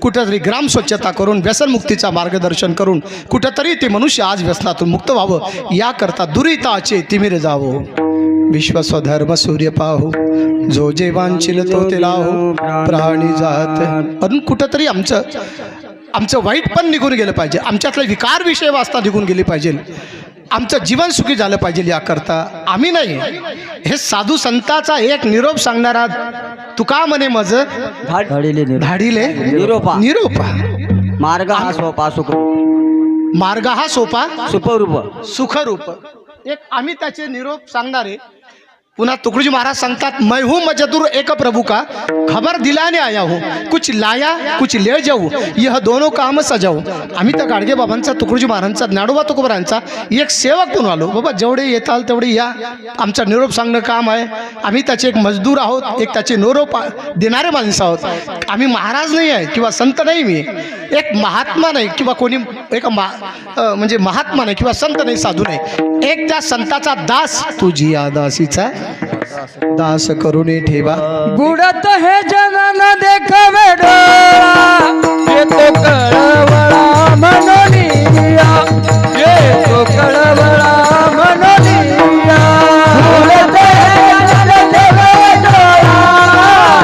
कुठंतरी ग्राम स्वच्छता करून व्यसनमुक्तीचा मार्गदर्शन करून कुठंतरी ते मनुष्य आज व्यसनातून मुक्त व्हावं. याकरता दुरिताचे तिमिर जावो. विश्व स्वधर्म सूर्य पाहू. जो जे वांछिल तो ते लाहू प्राणी जात. पण कुठंतरी आमचं आमचं वाईट पण निघून गेलं पाहिजे. आमच्यातले विकार विषय वाचता निघून गेले पाहिजे. आमचं जीवन सुखी झालं पाहिजे याकरता. आम्ही नाही. हे साधू संताचा एक निरोप सांगणारा तुका म्हणे मज? धाडिले निरोप. धाडीले निरोपा. निरोपा. मार्ग हा सोपा सुख मार्ग हा सोपा? सुपरूप सुखरूप. एक आम्ही त्याचे निरोप सांगणारे पुन्हा तुकडोजी महाराज सांगतात मैं हूँ मजदूर एक प्रभु का खबर दिलाने आया हूँ कुछ लाया कुछ ले जाऊ यह दोनों काम सजाऊ. आम्ही त्या गाडगे बाबांचा तुकडोजी महाराजांचा ज्ञाडोबा तुकोबरांचा एक सेवक म्हणून आलो. बाबा जेवढे येताल तेवढे या. आमचा निरोप सांगणं काम आहे. आम्ही त्याचे एक मजदूर आहोत एक त्याचे निरोप देणारे माणसं आहोत. आम्ही महाराज नाही आहे किंवा संत नाही मी एक महात्मा नाही किंवा कोणी एक मा म्हणजे महात्मा नाही किंवा संत नाही साधू नाही एक त्या संताचा दास तुझी या दासीचा दास करून ठेवा. बुडत हे जनन न देखवे येतो कळवळा मनोनिया. येतो कळवळा मनोनिया. हे देखवे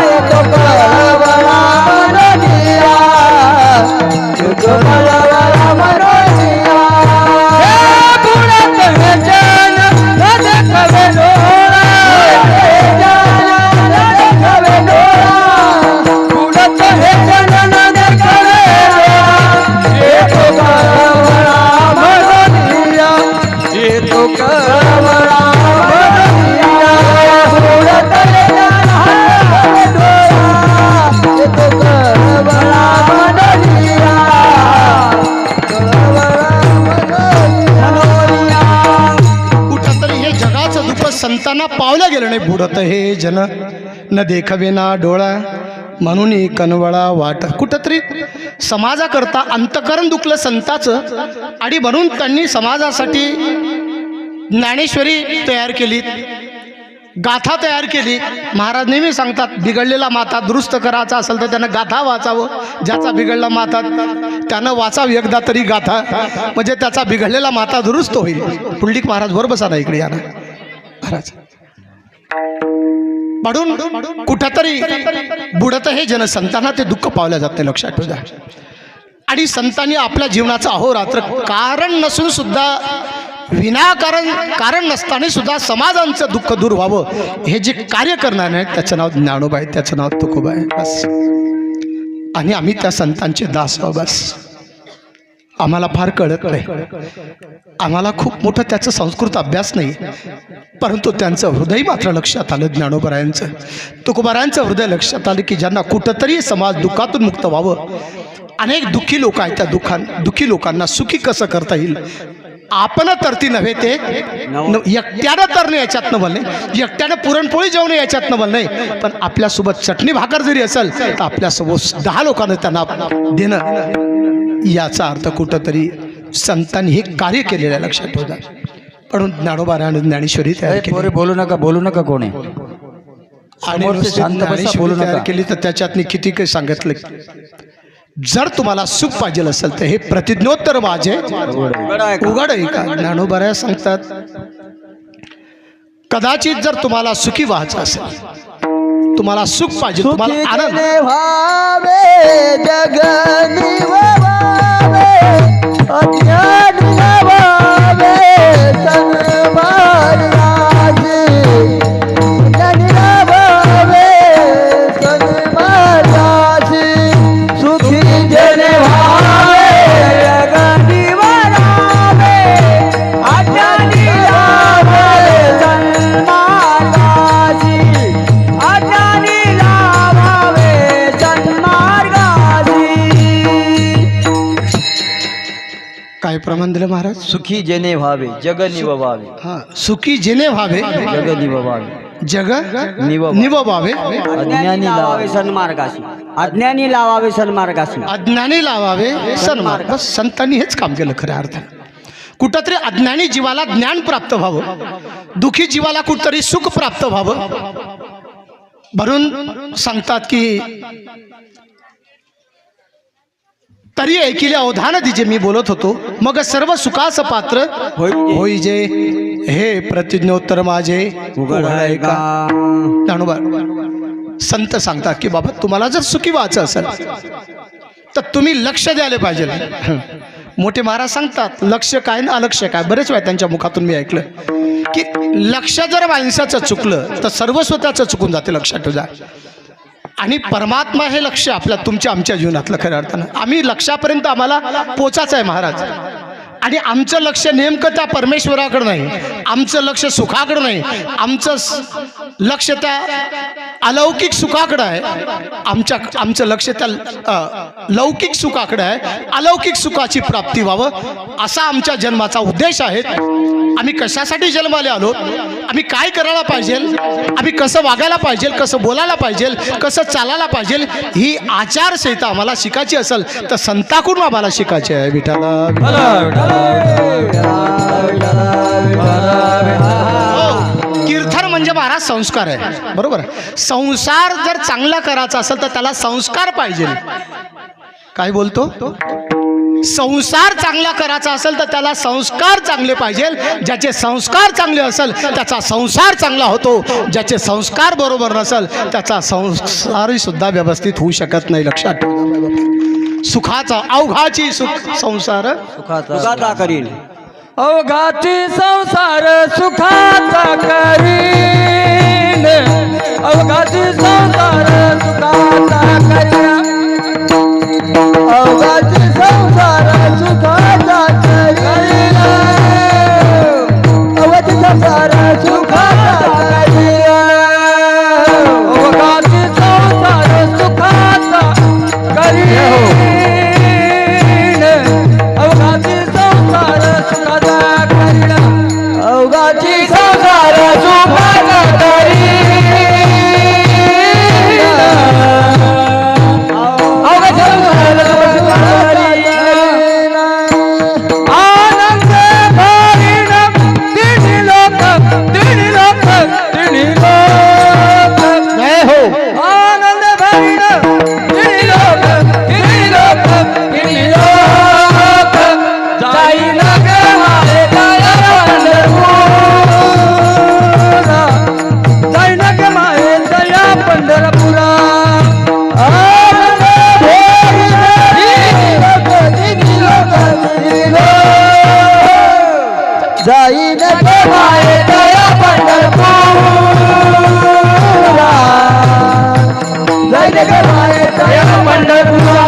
येतो कळवळा मनोनिया. येतो पावल्या गेलं नाही बुडत हे जन न देखवेना डोळा म्हणून कनवळा वाट. कुठंतरी समाजाकरता अंतकरण दुखलं संताचं आणि म्हणून त्यांनी समाजासाठी ज्ञानेश्वरी तयार केली गाथा तयार केली. महाराज नेहमी सांगतात बिघडलेला माता दुरुस्त करायचा असेल तर त्यानं गाथा वाचावं. ज्याचा बिघडला माता त्यानं वाचावं. एकदा तरी गाथा म्हणजे त्याचा बिघडलेला माता दुरुस्त होईल. पुंडलिक महाराज बरोबर बसा इकडे या महाराज. म्हणून कुठंतरी बुडत हे जनसंतांना ते दुःख पावलं जाते लक्षात ठेवा आणि संतांनी आपल्या जीवनाचं अहोरात्र कारण नसून सुद्धा विनाकारण कारण नसताना सुद्धा समाजांचं दुःख दूर व्हावं हे जे कार्य करणार नाही त्याचं नाव ज्ञानोबा आहे त्याचं नाव तुकोबा आहे बस. आणि आम्ही त्या संतांचे दास बस. आम्हाला फार कळत नाही. आम्हाला खूप मोठं त्याचं संस्कृत अभ्यास नाही परंतु त्यांचं हृदय मात्र लक्षात आलं ज्ञानोबरायांचं. तुकोबारायांचं हृदय लक्षात आलं की ज्यांना कुठंतरी समाज दुःखातून मुक्त व्हावं. अनेक दुःखी लोक आहेत त्या दुःखां दुःखी लोकांना सुखी कसं करता येईल? आपण तरती नव्हे ते. न- एकट्यानं तरणं याच्यात न बोलणे एकट्यानं पुरणपोळी जेवणं याच्यातनं बोलणे पण आपल्यासोबत चटणी भाकर जरी असेल तर आपल्यासोबत दहा लोकांना त्यांना देणं. याचा अर्थ कुठंतरी संतांनी हे कार्य केलेलं आहे लक्षात ठेवता म्हणून ज्ञानोबा आणि ज्ञानेश्वरी तयार केली पोरे बोलू नका बोलू नका कोणी. आणि ज्ञानेश्वरी बोलू तयार. केली तर त्याच्यात मी किती काही सांगितलं? जर तुम्हाला सुख पाहिजे असेल तर हे प्रतिज्ञोत्तर माझे. उघड आहे का? ज्ञानोबाऱ्या सांगतात कदाचित जर तुम्हाला सुखी व्हायचं असेल तुम्हाला सुख पाहिजे तुम्हाला आनंद. जगनी प्रमाण दिलं महाराज? सुखी जेने व्हावे जग निववावे हा सुखी जेने व्हावे जग निववावे जग निव- निववावे अज्ञानी लावावे सन्मार्गाशी। अज्ञानी लावावे सन्मार्गाशी। अज्ञानी लावावे सन्मार्ग. संतांनी हेच काम केलं खऱ्या अर्थानं. कुठंतरी अज्ञानी जीवाला ज्ञान प्राप्त व्हावं. दुखी जीवाला कुठतरी सुख प्राप्त व्हावं. म्हणून सांगतात की तरी ऐकिले अवधान दिजे मी बोलत होतो. मग सर्व सुखाचं पात्र. होई जे. हे प्रतिज्ञोत्तर माझे. उघड आहे का? ज्ञानोबा संत सांगतात की बाबा तुम्हाला जर सुखी व्हायचं असेल तर तुम्ही लक्ष द्यायला पाहिजे. मोठे महाराज सांगतात लक्ष काय ना अलक्ष काय? बरेच वेळा त्यांच्या मुखातून मी ऐकलं की लक्ष जर माणसाचं चुकलं तर सर्वस्व त्याचं चुकून जाते लक्षात ठेवा. आणि परमात्मा हे लक्ष आपल्या तुमच्या आमच्या जीवनातलं खऱ्या अर्थानं. आम्ही लक्षापर्यंत आम्हाला पोचायचं आहे महाराज. आणि आमचं लक्ष नेमकं त्या परमेश्वराकडं नाही. आमचं लक्ष सुखाकडं नाही. आमचं लक्ष त्या अलौकिक सुखाकडं आहे. आमच्या आमचं लक्ष त्या लौकिक सुखाकडं आहे. अलौकिक सुखाची प्राप्ती व्हावं असा आमच्या जन्माचा उद्देश आहे. आम्ही कशासाठी जन्माला आलो? आम्ही काय करायला पाहिजे? आम्ही कसं वागायला पाहिजे? कसं बोलायला पाहिजे? कसं चालायला पाहिजे? ही आचारसंहिता आम्हाला शिकायची असेल तर संताकडून आम्हाला शिकायची आहे विठाला हो कीर्तन म्हणजे महाराज संस्कार आहे. बरोबर संसार जर चांगला करायचा असेल तर त्याला संस्कार पाहिजे. काय बोलतो? संसार चांगला करायचा असेल तर त्याला संस्कार चांगले पाहिजे. ज्याचे संस्कार चांगले असेल त्याचा संसार चांगला होतो. ज्याचे संस्कार बरोबर नसेल त्याचा संसारही सुद्धा व्यवस्थित होऊ शकत नाही. लक्षात ठेवा सुखाचा अवघाची सुख संसार. सुखाचा. करीन अवघाची संसार सुखाचा करीन. अवघाची संसार सुखाचा करीन. अवघाची पंढरपुरा